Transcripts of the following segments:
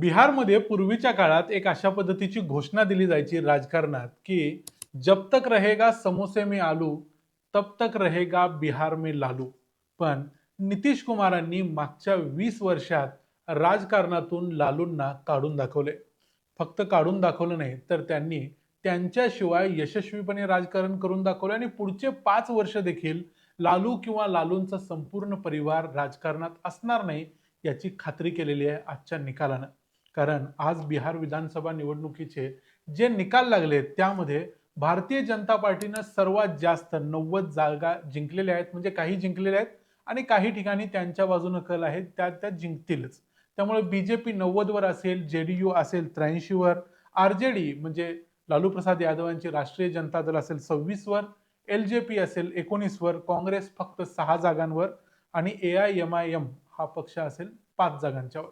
बिहारमध्ये पूर्वीच्या काळात एक अशा पद्धतीची घोषणा दिली जायची राजकारणात की जब तक रहेगा समोसे में आलू तब तक रहेगा बिहार में लालू. पण नितीश कुमारांनी मागच्या वीस वर्षात राजकारणातून लालूंना काढून दाखवले. फक्त काढून दाखवलं नाही तर त्यांनी त्यांच्याशिवाय यशस्वीपणे राजकारण करून दाखवले आणि पुढचे पाच वर्ष देखील लालू किंवा लालूंचा संपूर्ण परिवार राजकारणात असणार नाही याची खात्री केलेली आहे आजच्या निकालानं. कारण आज बिहार विधानसभा निवडणुकीचे जे निकाल लागले त्यामध्ये भारतीय जनता पार्टीनं सर्वात जास्त नव्वद जागा जिंकलेल्या आहेत म्हणजे काही जिंकलेल्या आहेत आणि काही ठिकाणी त्यांच्या बाजूनं कल आहेत त्या त्या जिंकतीलच. त्यामुळे बी जे पी नव्वदवर असेल जे डी यू असेल त्र्याऐंशीवर आर जे डी म्हणजे लालू प्रसाद यादवांची राष्ट्रीय जनता दल असेल सव्वीसवर एल जे पी असेल एकोणीसवर काँग्रेस फक्त सहा जागांवर आणि A I M I M हा पक्ष असेल पाच जागांच्यावर.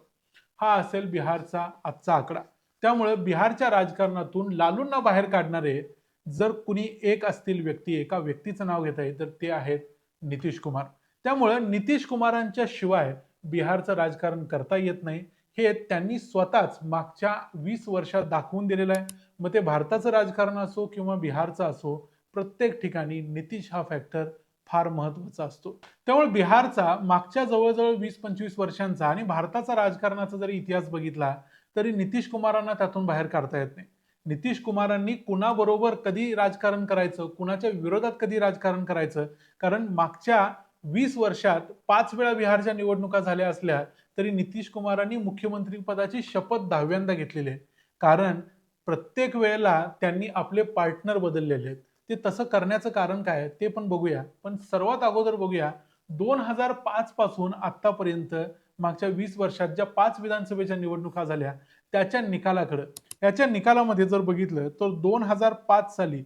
हा असेल बिहारचा आजचा आकडा. त्यामुळे बिहारच्या राजकारणातून लालूंना बाहेर काढणारे जर कुणी एक असतील व्यक्ती एका व्यक्तीचं नाव घेता येईल तर ते आहेत नितीश कुमार. त्यामुळे नितीश कुमारांच्या शिवाय बिहारचं राजकारण करता येत नाही. हे त्यांनी स्वतःच मागच्या वीस वर्षात दाखवून दिलेलं आहे. मग ते भारताचं राजकारण असो किंवा बिहारचं असो प्रत्येक ठिकाणी नितीश हा फॅक्टर फार महत्त्वाचा असतो. त्यामुळे बिहारचा मागच्या जवळजवळ वीस पंचवीस वर्षांचा आणि भारताचा राजकारणाचा जरी इतिहास बघितला तरी नितीश कुमारांना त्यातून बाहेर काढता येत नाही. नितीश कुमारांनी कुणाबरोबर कधी राजकारण करायचं कुणाच्या विरोधात कधी राजकारण करायचं कारण मागच्या वीस वर्षात पाच वेळा बिहारच्या निवडणुका झाल्या असल्या तरी नितीश कुमारांनी मुख्यमंत्रीपदाची शपथ दहाव्यांदा घेतलेली आहे. कारण प्रत्येक वेळेला त्यांनी आपले पार्टनर बदललेले आहेत. ते तसं करण्याचं कारण काय आहे ते पण बघूया. पण सर्वात अगोदर बघूया दोन हजार पाच पासून आतापर्यंत मागच्या वीस वर्षात ज्या पाच विधानसभेच्या निवडणुका झाल्या त्याच्या निकालाकडं याच्या निकालामध्ये जर बघितलं तर दोन हजार पाच साली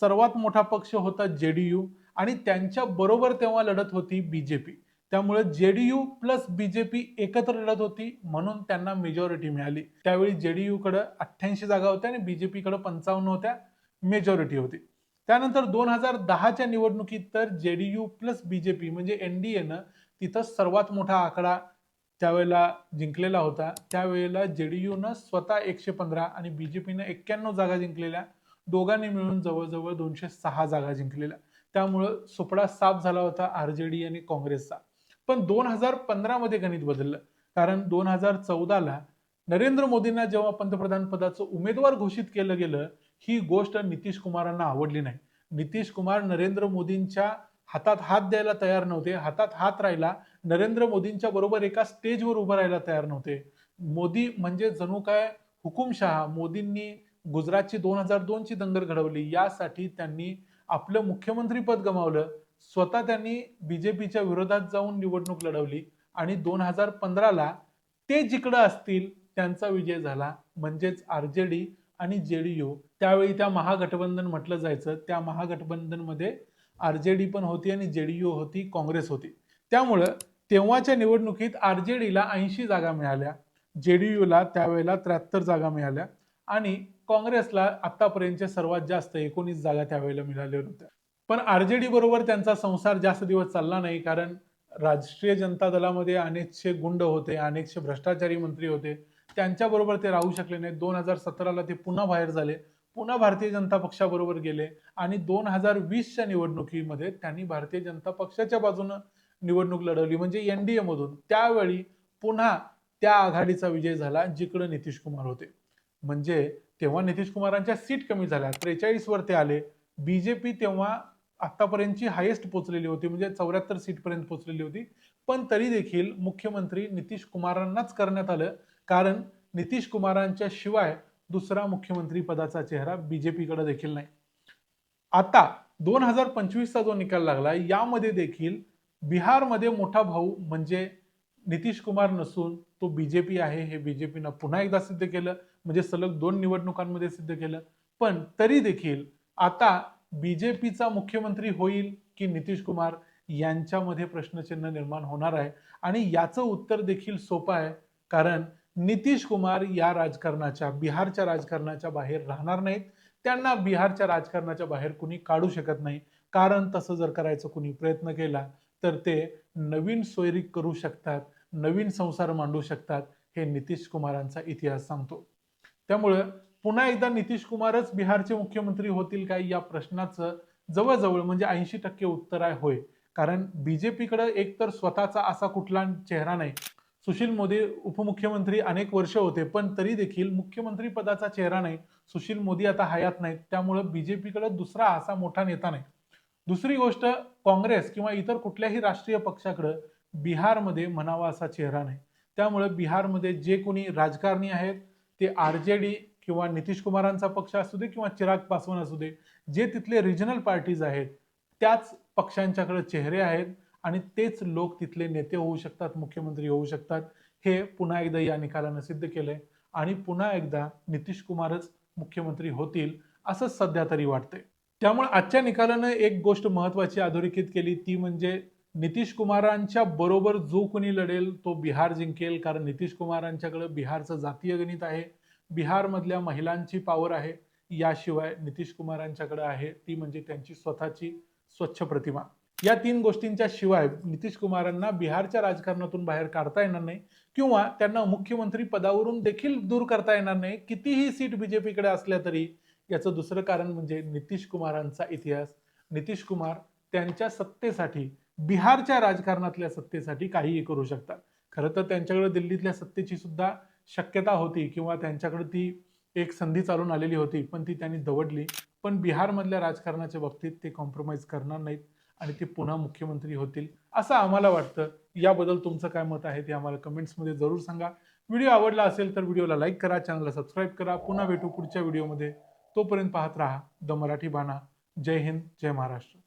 सर्वात मोठा पक्ष होता जेडीयू आणि त्यांच्या बरोबर तेव्हा लढत होती बीजेपी. त्यामुळे जेडीयू प्लस बीजेपी एकत्र लढत होती म्हणून त्यांना मेजॉरिटी मिळाली. त्यावेळी जेडीयू कडे अठ्ठ्याऐंशी जागा होत्या आणि बीजेपीकडे पंचावन्न होत्या मेजॉरिटी होती. त्यानंतर दोन हजार दहाच्या निवडणुकीत तर J D U plus BJP म्हणजे एनडीएनं तिथं सर्वात मोठा आकडा त्यावेळेला जिंकलेला होता. त्यावेळेला जे डीयुनं स्वतः एकशे पंधरा आणि बीजेपीनं एक्क्याण्णव जागा जिंकलेल्या. दोघांनी मिळून जवळजवळ दोनशे सहा जागा जिंकलेल्या. त्यामुळं सुपडा साफ झाला होता आर जे डी आणि काँग्रेसचा. पण दोन हजार पंधरामध्ये गणित बदललं. कारण दोन हजार चौदाला नरेंद्र मोदींना जेव्हा पंतप्रधान पदाचं उमेदवार घोषित केलं गेलं ही गोष्ट नितीश कुमारांना आवडली नाही. नितीश कुमार नरेंद्र मोदींच्या हातात हात द्यायला तयार नव्हते. हातात हात राहिला नरेंद्र मोदींच्या बरोबर एका स्टेजवर उभं राहायला तयार नव्हते. मोदी म्हणजे जणू काय हुकुमशहा. मोदींनी गुजरातची दोन हजार दोनची दंगल घडवली. यासाठी त्यांनी आपलं मुख्यमंत्री पद गमावलं. स्वतः त्यांनी बीजेपीच्या विरोधात जाऊन निवडणूक लढवली आणि दोन हजार पंधराला ते जिकडं असतील त्यांचा विजय झाला. म्हणजेच आर जे डी आणि जे डी यू त्यावेळी त्या महागठबंधन म्हटलं जायचं त्या महागठबंधनमध्ये आर जे डी पण होती आणि जे डी यू होती काँग्रेस होती. त्यामुळं तेव्हाच्या निवडणुकीत आर जे डीला ऐंशी जागा मिळाल्या जे डी यूला त्यावेळेला त्र्याहत्तर जागा मिळाल्या आणि काँग्रेसला आतापर्यंतच्या सर्वात जास्त एकोणीस जागा त्यावेळेला मिळाल्या होत्या. पण आर जे बरोबर त्यांचा संसार जास्त दिवस चालला नाही कारण राष्ट्रीय जनता दलामध्ये अनेकशे गुंड होते अनेकशे भ्रष्टाचारी मंत्री होते त्यांच्याबरोबर ते राहू शकले नाही दोन हजार सतराला ते पुन्हा बाहेर झाले. पुन्हा भारतीय जनता पक्षाबरोबर गेले. आणि दोन हजार वीसच्या निवडणुकीमध्ये त्यांनी भारतीय जनता पक्षाच्या बाजूनं निवडणूक लढवली. म्हणजे एनडीए मधून. त्यावेळी पुन्हा त्या आघाडीचा विजय झाला जिकडे नितीश कुमार होते. म्हणजे तेव्हा नितीश कुमारांच्या सीट कमी झाल्या. त्रेचाळीस वर ते आले. बीजेपी तेव्हा आतापर्यंतची हायेस्ट पोहोचलेली होती. म्हणजे चौऱ्याहत्तर सीट पर्यंत होती. पण तरी देखील मुख्यमंत्री नितीश कुमारांनाच करण्यात आलं. कारण नितीश कुमारांच्या शिवाय दुसरा मुख्यमंत्री पदाचा चेहरा बीजेपीकडे देखील नाही. आता दोन हजार पंचवीसचा जो निकाल लागला यामध्ये देखील बिहारमध्ये मोठा भाऊ म्हणजे नितीश कुमार नसून तो बीजेपी आहे. हे बीजेपीनं पुन्हा एकदा सिद्ध केलं म्हणजे सलग दोन निवडणुकांमध्ये सिद्ध केलं. पण तरी देखील आता बीजेपीचा मुख्यमंत्री होईल की नितीश कुमार यांच्यामध्ये प्रश्नचिन्ह निर्माण होणार आहे. आणि याचं उत्तर देखील सोपं आहे कारण नितीश कुमार या राजकारणाच्या बिहारच्या राजकारणाच्या बाहेर राहणार नाहीत. त्यांना बिहारच्या राजकारणाच्या बाहेर कुणी काढू शकत नाही. कारण तसं जर करायचं कुणी प्रयत्न केला तर ते नवीन सोयरी करू शकतात नवीन संसार मांडू शकतात हे नितीश कुमारांचा इतिहास सांगतो. त्यामुळं पुन्हा एकदा नितीश कुमारच बिहारचे मुख्यमंत्री होतील काय या प्रश्नाचं जवळजवळ म्हणजे ऐंशी टक्के उत्तर आहे होय. कारण बीजेपीकडे एकतर स्वतःचा असा कुठला चेहरा नाही. सुशील मोदी उपमुख्यमंत्री अनेक वर्ष होते पण तरी देखील मुख्यमंत्री पदाचा चेहरा नाही सुशील मोदी आता हयात नाहीत. त्यामुळे बीजेपीकडे दुसरा असा मोठा नेता नाही. दुसरी गोष्ट काँग्रेस किंवा इतर कुठल्याही राष्ट्रीय पक्षाकडे बिहारमध्ये म्हणावा असा चेहरा नाही. त्यामुळे बिहारमध्ये जे कोणी राजकारणी आहेत ते आर जे डी किंवा नितीश कुमारांचा पक्ष असू दे किंवा चिराग पासवान असू दे जे तिथले रिजनल पार्टीज आहेत त्याच पक्षांच्याकडे चेहरे आहेत. आणि तेच लोक तिथले नेते होऊ शकतात मुख्यमंत्री होऊ शकतात. हे पुन्हा एकदा या निकालानं सिद्ध केलंय. आणि पुन्हा एकदा नितीश कुमारच मुख्यमंत्री होतील असं सध्या तरी वाटतंय. त्यामुळे आजच्या निकालानं एक गोष्ट महत्वाची अधोरेखित केली ती म्हणजे नितीश कुमारांच्या बरोबर जो कोणी लढेल तो बिहार जिंकेल. कारण नितीश कुमारांच्याकडे बिहारचं जातीय गणित आहे. बिहारमधल्या महिलांची पॉवर आहे. याशिवाय नितीश कुमारांच्याकडे आहे ती म्हणजे त्यांची स्वतःची स्वच्छ प्रतिमा. या तीन गोष्टींच्या शिवाय नितीश कुमारांना बिहारच्या राजकारणातून बाहेर काढता येणार नाही किंवा त्यांना मुख्यमंत्री पदावरून देखील दूर करता येणार नाही. कितीही सीट बीजेपीकडे असल्या तरी याचं दुसरं कारण म्हणजे नितीश कुमारांचा इतिहास. नितीश कुमार त्यांच्या सत्तेसाठी बिहारच्या राजकारणातल्या सत्तेसाठी काहीही करू शकतात. खरं तर त्यांच्याकडे दिल्लीतल्या सत्तेची सुद्धा शक्यता होती किंवा त्यांच्याकडे ती एक संधी चालून आलेली होती पण ती त्यांनी दवडली. पण बिहारमधल्या राजकारणाच्या बाबतीत ते कॉम्प्रोमाइज करणार नाहीत. आणि ते पुन्हा मुख्यमंत्री होतील असं आम्हाला वाटतं. याबद्दल तुमचं काय मत आहे ते आम्हाला कमेंट्समध्ये जरूर सांगा. व्हिडिओ आवडला असेल तर व्हिडिओला लाईक करा चॅनलला सबस्क्राईब करा. पुन्हा भेटू पुढच्या व्हिडिओमध्ये. तोपर्यंत पाहत राहा द मराठी बाणा. जय हिंद जय महाराष्ट्र.